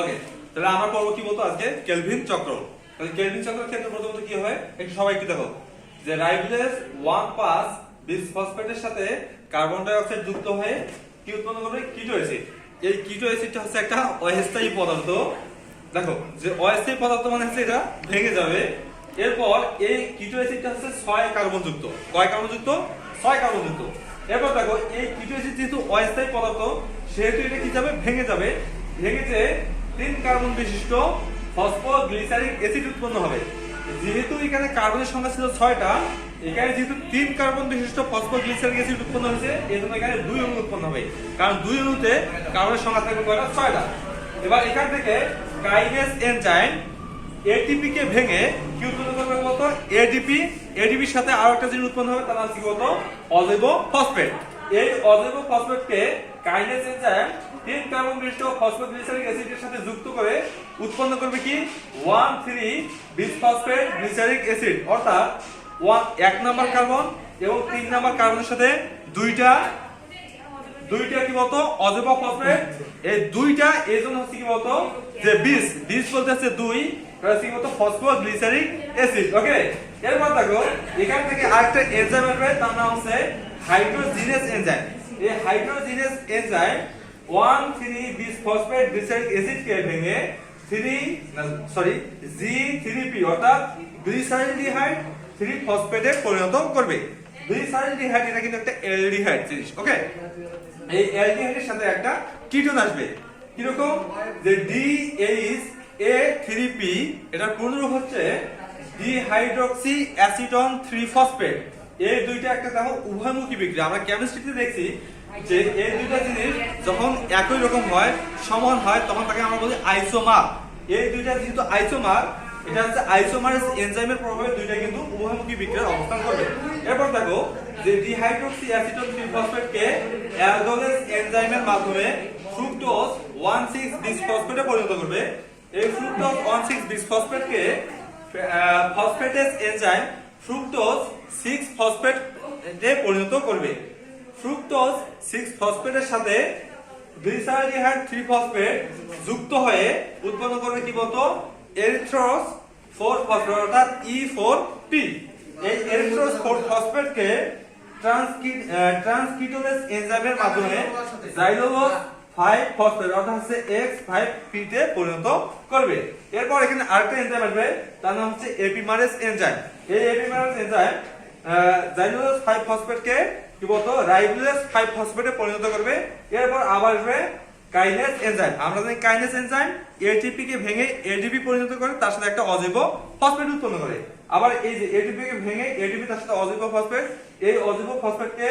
ওকে তাহলে আমরা পড়ব কি বলতো আজকে? কেলভিন চক্র। তাহলে কেলভিন চক্রের ক্ষেত্রে প্রথমত কি হয়? একটু সবাই একটু দেখো। যে রাইবোজেস ওয়ান পাস বিসফসফেটের সাথে কার্বন ডাই অক্সাইড যুক্ত হয়ে কি উৎপন্ন করবে? কিটো অ্যাসিড এই কিটো অ্যাসিডটা হচ্ছে একটা অস্থায়ী পদার্থ। দেখো, যে অস্থায়ী পদার্থ মানে হচ্ছে এটা ভেঙে যাবে। এরপর এই কিটো অ্যাসিডটা হচ্ছে ছয় কার্বন যুক্ত। কয় কার্বন যুক্ত? ছয় কার্বন যুক্ত। এরপর দেখো, এই কিটো অ্যাসিড যেহেতু অস্থায়ী পদার্থ, সেহেতু এটা কি যাবে? ভেঙে যাবে। ভেঙে যে তিন কার্বন বিশিষ্ট ফসফোগ্লিসারিক অ্যাসিড উৎপন্ন হবে। যেহেতু এখানে কার্বনের সংখ্যা ছিল ছয়টা, এখানে যেহেতু তিন কার্বন বিশিষ্ট ফসফোগ্লিসারিক অ্যাসিড উৎপন্ন হয়েছে এই জন্য এখানে দুই অণু উৎপন্ন হবে। কারণ দুই অণুতে কার্বনের সংখ্যা থাকবে কয়টা? ছয়টা। এবার এখান থেকে কাইনেস এনজাইম এটিপি কে ভেঙে কি উৎপন্ন করবে বলতো এডিপি। এডিপির সাথে আরও একটা জিনিস উৎপন্ন হবে, তার নাম কি বলতো অজৈব ফসফেট। এই অজৈব ফসফেটকে কাইনেস এনজাইম তিন কার্বন বিশিষ্ট ফসফোগ্লিসারিক অ্যাসিডের সাথে যুক্ত করে উৎপন্ন করবে কি? 1 3 বিসফসফেট গ্লিসারিক অ্যাসিড, অর্থাৎ ওয়ান, এক নাম্বার কার্বন এবং তিন নাম্বার কার্বনের সাথে দুইটা দুইটা কি বলতো? অজৈব ফসফেট। এই দুইটা, এই জন্য হচ্ছে কি বলতো? যে বিষ বিষ বলতে হচ্ছে দুই কি বলতো? Phosphoglyceric acid, okay? এরপর দেখো, এখান থেকে আরেকটা এনজাইম আসবে, তার নাম হচ্ছে হাইড্রোজিনেস এনজাইম এই হাইড্রোজিনেস এনজাইম 1 3 বিষ ফসফেট গ্লিসারিক অ্যাসিড কে ভেঙে 3 সরি জি G3P অর্থাৎ গ্লিসারিলডিহাইড 3 ফসফেটে পরিণত করবে। গ্লিসারিলডিহাইড এটা কিন্তু একটা অ্যালডিহাইড জিনিস ওকে এই অ্যালডিহাইডের সাথে একটা কিটোন আসবে। কীরকম? যে ডিএইচ এ থ্রি পি এটার পূর্ণরূপ হচ্ছে ডিহাইড্রক্সি অ্যাসিটন থ্রি ফসফেট এই দুইটা একটা দেখো উভয়মুখী বিক্রিয়া আমরা কেমিস্ট্রিতে দেখছি যে এই দুইটা জিনিস যখন একই রকম হয় সমান হয় তখন তাকে আমরা বলি আইসোমার এই দুইটা যেহেতু আইসোমার এটা হচ্ছে আইসোমারেস এনজাইমের প্রভাবে দুইটা কিন্তু উভয়মুখী বিক্রিয়ার অবস্থান করবে। এরপর দেখো যে ডিহাইড্রক্সি অ্যাসিটন ফসফেটকে অ্যালডোলেস এনজাইমের মাধ্যমে ফ্রুক্টোজ 1,6 বিসফসফেটে পরিণত করবে। এই ফ্রুক্টোজ 1,6 বিসফসফেটকে ফসফেটেস এনজাইম ফ্রুক্টোজ 6 ফসফেটে পরিণত করবে। ফ্রুক্টোজ 6 ফসফেটের সাথে গ্লিসারডিহাইড 3 ফসফেট যুক্ত হয়ে উৎপন্ন করবে কি বলতো? এরিথ্রোস ফোর ফসফেট অর্থাৎ E4P এই এরিথ্রোস ফোর ফসফেটকে ট্রান্সকিট ট্রান্সকিটোলেস এনজাইমের মাধ্যমে জাইলোলোজ 5 ফসফেট অর্থাৎ হচ্ছে X5P তে পরিণত করবে। এরপর এখানে আরেকটা এনজাইম আসবে, তার নাম হচ্ছে এপিমারেস এনজাইম এই এপিমারেস এনজাইম জাইলোলোজ 5 ফসফেটকে কি বলতো? রাইবোলেস 5 ফসফেটে পরিণত করবে। এরপর আবার আসবে কাইনেস এনজাইম আমরা জানি কাইনেস এনজাইম এটিপি কে ভেঙে এডিপি পরিণত করে, তার সাথে একটা অজৈব ফসফেট উৎপন্ন করে। আবার এই যে এটিপি কে ভেঙে এডিপি তার সাথে অজৈব ফসফেট এই অজৈব ফসফেটকে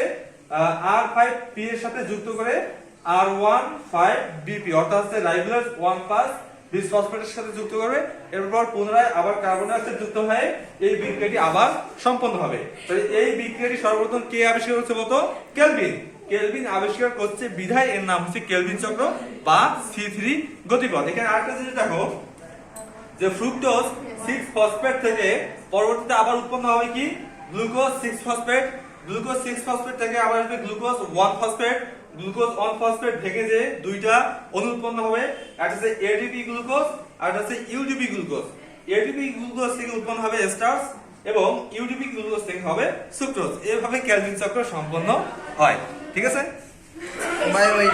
আর ফাইভ পি এর সাথে যুক্ত করে আর ওয়ান ফাইভ বিপি অর্থাৎ হচ্ছে রাইবোলেস ওয়ান প্লাস বিস ফসফেটের সাথে যুক্ত করবে, এরপর পুনরায় আবার কার্বন ডাই অক্সাইড যুক্ত হয়ে এই বিক্রিয়াটি আবার সম্পন্ন হবে। তাহলে এই বিক্রিয়াটি সর্বপ্রথম কে আবিষ্কার করছে বলতো? কেলভিন। কেলভিন আবিষ্কার করছে বিধায়, এর নাম হচ্ছে কেলভিন চক্র বা সি থ্রি গতিপথ। এখানে আরেকটা জিনিস দেখো, যে ফ্রুক্টোজ সিক্স ফসফেট থেকে পরবর্তীতে আবার উৎপন্ন হবে কি? Glucose six phosphate glucose six phosphate থেকে আবার আসবে glucose one phosphate glucose one phosphate ভেঙে যে দুইটা অণু উৎপন্ন হবে, একটা হচ্ছে এডিপি গ্লুকোজ, আর একটা হচ্ছে ইউডিপি গ্লুকোজ। এডিপি গ্লুকোজ থেকে উৎপন্ন হবে স্টার্চ এবং ইউডিপি গ্লুকোজ থেকে হবে সুক্রোজ। এভাবে ক্যালভিন চক্র সম্পন্ন হয়। ঠিক আছে? Bye bye